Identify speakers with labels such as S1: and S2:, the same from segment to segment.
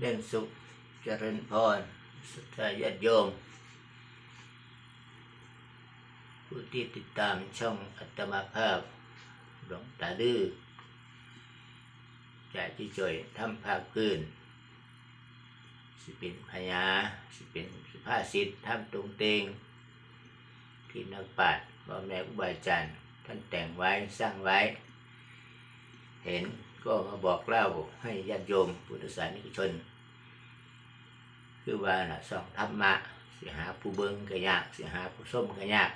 S1: เด่นสุขเจริญพรสุทธาญาติโยม ผู้ที่ติดตามช่องอัตมาภาพหลวงตาดื้อจากที่จ่อยทำภาคพื้น สิเป็นพญาสิเป็นสุภาษิตทำตรงเตง ที่นักปราชญ์พ่อแม่ครูบาอาจารย์ท่านแต่งไว้สร้างไว้ เห็น ก็มาบอกเล่าให้ญาติโยมพุทธศาสนิกชน คือว่าน่ะสองธรรมะสิหาผู้เบิงก็ยากสิหาผู้ส้มก็ยาก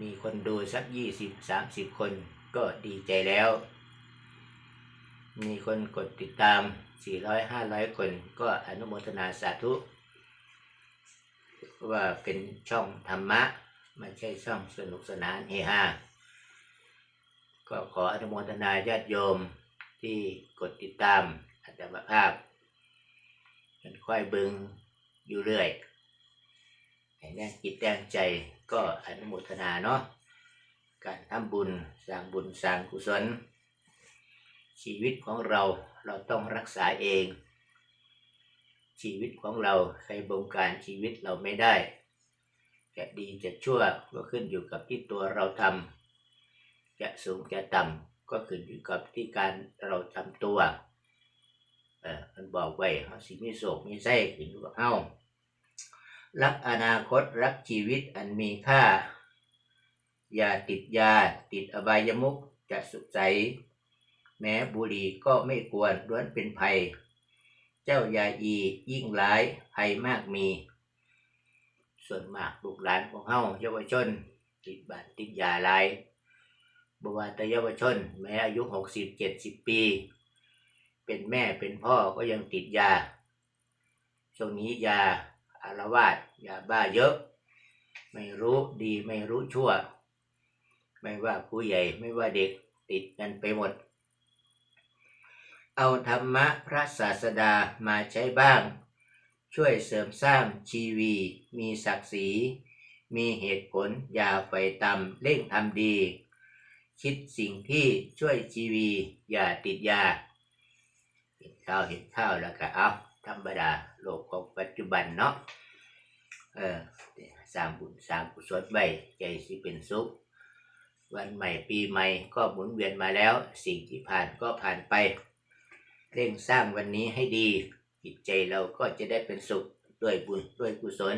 S1: มีคนดูสักยี่สิบสามสิบคนก็ดีใจแล้ว มีคนกดติดตามสี่ร้อยห้าร้อยคนก็อนุโมทนาสาธุ ว่าเป็นช่องธรรมะ ไม่ใช่ช่องสนุกสนานเฮฮา ก็ขออนุโมทนาญาติโยมที่กดติดตามอัตมาภาพมันค่อยบึงอยู่เรื่อยให้แน่จิตแน่ใจก็อนุโมทนาเนาะการทำบุญสร้างบุญสร้างกุศล ชีวิตของเราเราต้องรักษาเอง ชีวิตของเราใครบงการชีวิตเราไม่ได้ จะดีจะชั่วก็ขึ้นอยู่กับที่ตัวเราทำ จะสูงจะต่ำก็ขึ้นอยู่กับที่การเราทำตัวเออมันบอกไว้เขาสิมีโศกมีไส้ขึ้นอยู่กับเฮารักอนาคตรักชีวิตอันมีค่า อย่าติดยา ติดอบายมุขจะสุขใจ แม้บุหรี่ก็ไม่ควรล้วนเป็นภัย เจ้ายาอียิ่งร้ายภัยมากมี ส่วนมากลูกหลานของเฮาเยาวชน ติดบาดติดยาหลาย บวาตเยาวชน แม้อายุหกสิบเจ็ดสิบปี เป็นแม่เป็นพ่อก็ยังติดยา ช่วงนี้ยาอารวาสยาบ้าเยอะ ไม่รู้ดีไม่รู้ชั่ว ไม่ว่าผู้ใหญ่ไม่ว่าเด็กติดกันไปหมด เอาธรรมะพระศาสดามาใช้บ้าง ช่วยเสริมสร้างชีวี มีศักดิ์ศรี มีเหตุผลอย่าไฟต่ำเร่งทำดี คิดสิ่งที่ช่วยชีวี อย่าติดยาเห็นข้าวเห็นข้าวแล้วก็เอาธรรมดาโลกของปัจจุบันเนาะเออสร้างบุญสร้างกุศลไว้ใจสิเป็นสุข วันใหม่ปีใหม่ก็หมุนเวียนมาแล้ว สิ่งที่ผ่านก็ผ่านไป เร่งสร้างวันนี้ให้ดี จิตใจเราก็จะได้เป็นสุขด้วยบุญด้วยกุศล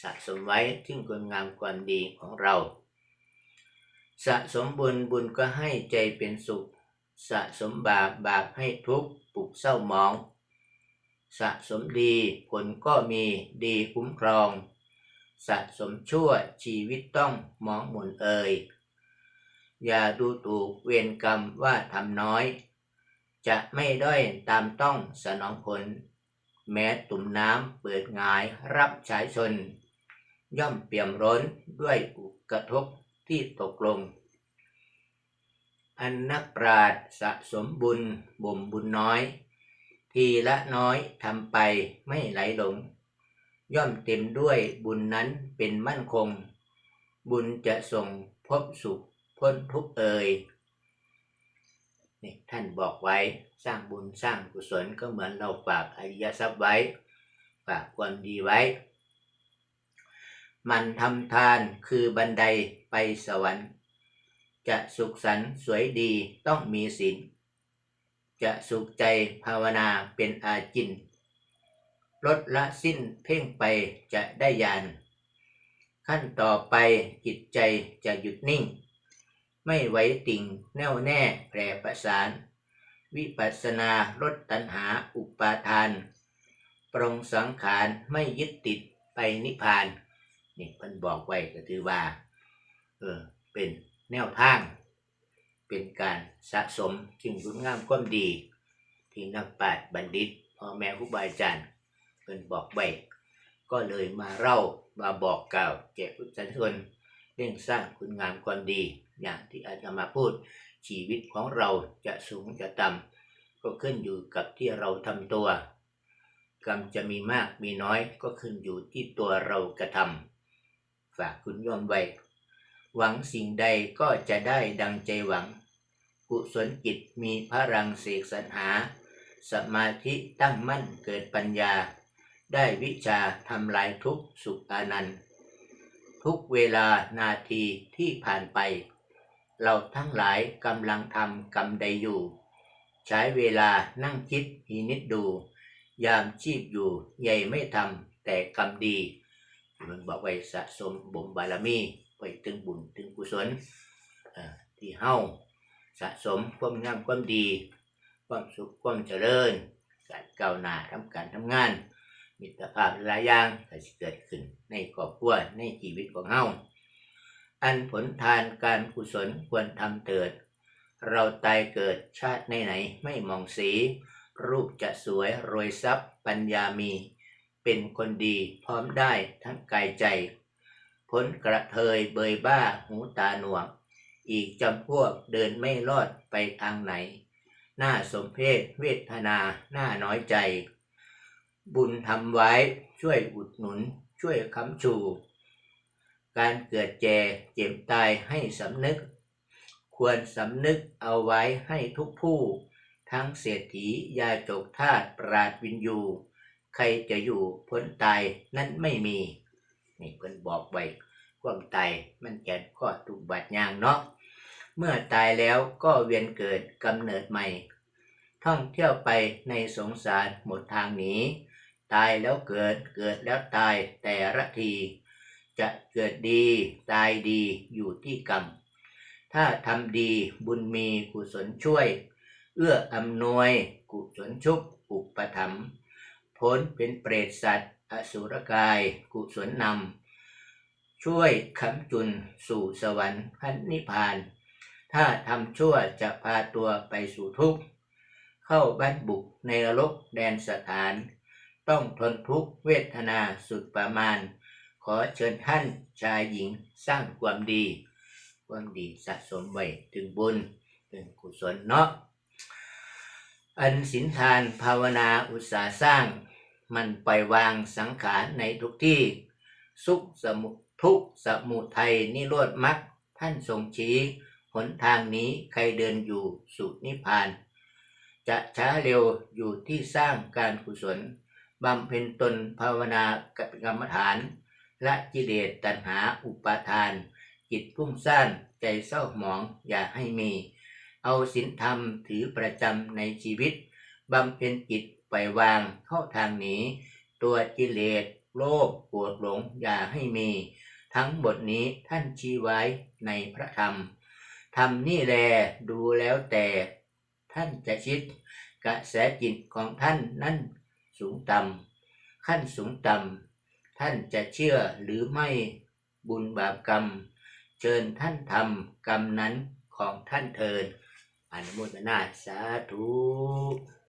S1: สะสมไว้ถึงคุณงามความดีของเรา สะสมบุญบุญก็ให้ใจเป็นสุข สะสมบาปบาปให้ทุกข์ปลุกเศร้าหมอง สะสมดีผลก็มีดีคุ้มครอง สะสมชั่วชีวิตต้องมองหมุนเอ่ยอย่าดูถูกเวรกรรมว่าทำน้อย จะไม่ด้อยตามต้องสนองผล แม้ตุ่มน้ำเปิดงายรับชายชน ย่อมเปี่ยมร้นด้วยอุกระทบ ที่ตกลง อันนักปราดสะสมบุญบ่มบุญน้อย ทีละน้อยทำไปไม่ไหลหลง ย่อมเต็มด้วยบุญนั้นเป็นมั่นคง บุญจะส่งพบสุขพ้นทุกเอ่ยนี่ท่านบอกไว้สร้างบุญสร้างกุศลก็เหมือนเราฝากอริยทรัพย์ไว้ ฝากความดีไว้ มันทำทานคือบันไดไปสวรรค์ จะสุขสันต์สวยดีต้องมีศีล จะสุขใจภาวนาเป็นอาจินลดละสิ้นเพ่งไปจะได้ยาน ขั้นต่อไปจิตใจจะหยุดนิ่ง ไม่ไหวติ่งแน่วแน่แปรประสาน วิปัสสนาลดตัณหาอุปาทาน ปรงสังขารไม่ยึดติดไปนิพพาน นี่เพิ่นบอกไว้ก็ถือว่า เออ เป็นแนวทาง เป็นการสะสมสิ่งคุณงามความดี ที่นักปราชญ์บัณฑิตพ่อแม่ครูบาอาจารย์เพิ่นบอกไว้ก็เลยมาเล่ามาบอกกล่าวแก่ผู้สันชนเรื่องสร้างคุณงามความดี อย่างที่อาจารย์มาพูดชีวิตของเราจะสูงจะต่ำก็ขึ้นอยู่กับที่เราทำตัว กรรมจะมีมากมีน้อยก็ขึ้นอยู่ที่ตัวเรากระทำ ฝากคุณโยมไว้ หวังสิ่งใดก็จะได้ดังใจหวัง กุศลจิตมีพลังเสกสรรหา สมาธิตั้งมั่นเกิดปัญญา ได้วิชาทำลายทุกสุขอานันต์ ทุกเวลานาทีที่ผ่านไป เราทั้งหลายกำลังทำกรรมใดอยู่ ใช้เวลานั่งคิดพินิจดู ยามชีพอยู่ใหญ่ไม่ทำแต่กรรมดี มันบอกไว้สะสมบ่มบารมีไว้ถึงบุญถึงกุศลที่เฮาสะสมความงามความดี ความสุขความเจริญ การก้าวหน้าทำการทำงาน มิตรภาพหลายอย่างก็สิเกิดขึ้นในครอบครัวในชีวิตของเฮาอันผลทานการกุศลควรทำเถิด เราตายเกิดชาติไหนๆไม่มองสี รูปจะสวยรวยทรัพย์ปัญญามี เป็นคนดีพร้อมได้ทั้งกายใจ พ้นกระเทยเบยบ้าหูตาหนวก อีกจำพวกเดินไม่รอดไปทางไหน หน้าสมเพศเวทนาหน้าน้อยใจ บุญทำไว้ช่วยอุดหนุนช่วยค้ำชู การเกิดแก่เจ็บตายให้สำนึก ควรสำนึกเอาไว้ให้ทุกผู้ ทั้งเศรษฐียาจกทาสปราดวินยู ใครจะอยู่พ้นตายนั้นไม่มี นี่เพิ่นบอกไว้ความตายมันแก่ข้อตุกบาดยางเนาะเมื่อตายแล้วก็เวียนเกิดกำเนิดใหม่ ท่องเที่ยวไปในสงสารหมดทางหนีตายแล้วเกิดเกิดแล้วตายแต่ละที จะเกิดดีตายดีอยู่ที่กรรม ถ้าทำดีบุญมีกุศลช่วย เอื้ออำนวยกุศลชุบอุปถัมภ์ พ้นเป็นเปรตสัตว์ อสุรกาย กุศลนำ ช่วยคำจุนสู่สวรรค์พันนิพพาน ถ้าทำชั่วจะพาตัวไปสู่ทุกข์ เข้าบ้านบุกในนรกแดนสถาน ต้องทนทุกข์เวทนาสุดประมาณ ขอเชิญท่านชายหญิงสร้างความดี ความดีสะสมไว้ถึงบุญถึงกุศลเนาะอันสินทานภาวนาอุตสาห์สร้าง มันไปวางสังขารในทุกที่ สุขสมุทุกสมุทัยนิโรธมรรคท่านทรงชี้หนทางนี้ใครเดินอยู่สู่นิพาน จะช้าเร็วอยู่ที่สร้างการกุศลบำเพ็ญตนภาวนากับกรรมฐานละกิเลสตัณหาอุปาทาน จิตพุ่งซ่านใจเศร้าหมองอย่าให้มี เอาศีลธรรมถือประจำในชีวิตบำเพ็ญจิต ปล่อยวางเข้าทางนี้ ตัวกิเลสโลภโกรธหลงอย่าให้มี ทั้งบทนี้ท่านชี้ไว้ในพระธรรมธรรมนี่แลดูแล้วแต่ท่านจะคิดกระแสจิตของท่านนั้นสูงต่ำขั้นสูงต่ำท่านจะเชื่อหรือไม่บุญบาปกรรม เชิญท่านทำกรรมนั้นของท่านเทินอนุโมทนาสาธุ